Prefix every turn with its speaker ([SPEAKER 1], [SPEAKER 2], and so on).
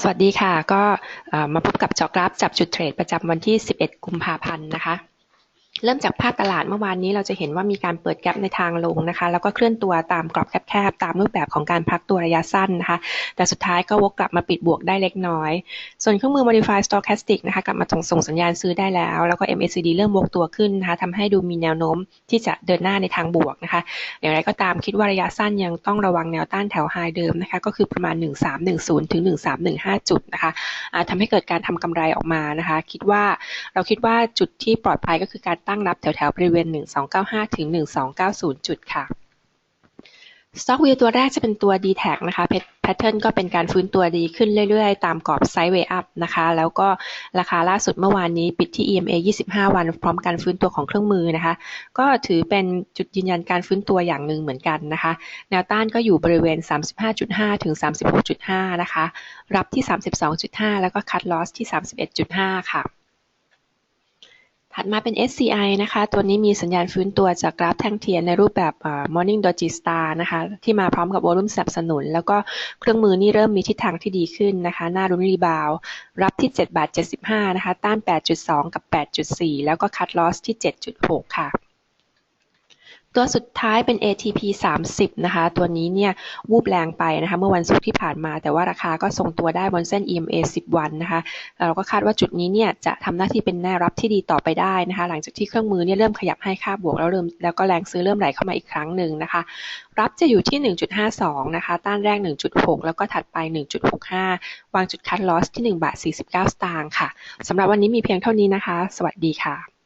[SPEAKER 1] สวัสดีค่ะ ก็มาพบกับจอกราฟจับจุดเทรดประจำวันที่ 11 กุมภาพันธ์นะคะ เริ่มจากภาพตลาดเมื่อวานนี้เราจะเห็นว่ามีการเปิดแกลบในทางลงนะคะ แล้วก็เคลื่อนตัวตามกรอบแคบๆ ตามรูปแบบของการพักตัวระยะสั้นนะคะ แต่สุดท้ายก็วกกลับมาปิดบวกได้เล็กน้อย ส่วนเครื่องมือ modify stochastic นะคะ กลับมาส่งส่งสัญญาณซื้อได้แล้ว แล้วก็ MACD เริ่มวกตัวขึ้นนะคะทำให้ดูมีแนวโน้มที่จะเดินหน้าในทางบวกนะคะ อย่างไรก็ตามคิดว่าระยะสั้นยังต้องระวังแนวต้านแถวไฮเดิมนะคะ ก็คือประมาณ 1310 ถึง 1315 จุดนะคะทำให้เกิดการทำกำไรออกมานะคะ คิดว่าเราคิดว่าจุดที่ปลอดภัยก็คือการตั้งรับแถวๆบริเวณ 1295 ถึง 1290 จุดค่ะสต็อกวิวตัวแรกจะเป็นตัว d t แทนะคะแพทเทิร์นก็เป็นการฟื้นตัวดีขึ้นเรื่อยๆ ตามกรอบไซด์เวย์อัพนะคะ แล้วก็ราคาล่าสุดเมื่อวานนี้ปิดที่ EMA 25 วัน พร้อมการฟื้นตัวของเครื่องมือนะคะ ก็ถือเป็นจุดยืนยันการฟื้นตัวอย่างหนึ่งเหมือนกันนะคะ แนวต้านก็อยู่บริเวณ 35.5 ถึง 36.5 นะคะ รับที่ 32.5 แล้วก็คัดลอสที่ 31.5 ค่ะ ถัดมาเป็น SCI นะคะ ตัวนี้มีสัญญาณฟื้นตัวจากกราฟแท่งเทียนในรูปแบบ Morning Doji Star นะคะ ที่มาพร้อมกับวอลุ่มสนับสนุน แล้วก็เครื่องมือนี่เริ่มมีทิศทางที่ดีขึ้นนะคะ หน้ารุนรีบาว รับที่7บาท75 นะคะ ต้าน 8.2 กับ 8.4 แล้วก็คัดลอสที่ 7.6 ค่ะ ตัวสุดท้ายเป็น ATP 30 นะคะ ตัวนี้เนี่ยวูบแรงไปนะคะ เมื่อวันศุกร์ที่ผ่านมา แต่ว่าราคาก็ทรงตัวได้บนเส้น EMA 10 วันนะคะ เราก็คาดว่าจุดนี้เนี่ยจะทำหน้าที่เป็นแนวรับที่ดีต่อไปได้นะคะ หลังจากที่เครื่องมือเนี่ยเริ่มขยับให้ค่าบวก แล้วเริ่มแล้วก็แรงซื้อเริ่มไหลเข้ามาอีกครั้งหนึ่งนะคะ รับจะอยู่ที่ 1.52 นะคะ ต้านแรก 1.6 แล้วก็ถัดไป 1.65 วางจุดคัดลอสที่1บาท49 สตางค์ค่ะสำหรับวันนี้มีเพียงเท่านี้นะคะ สวัสดีค่ะ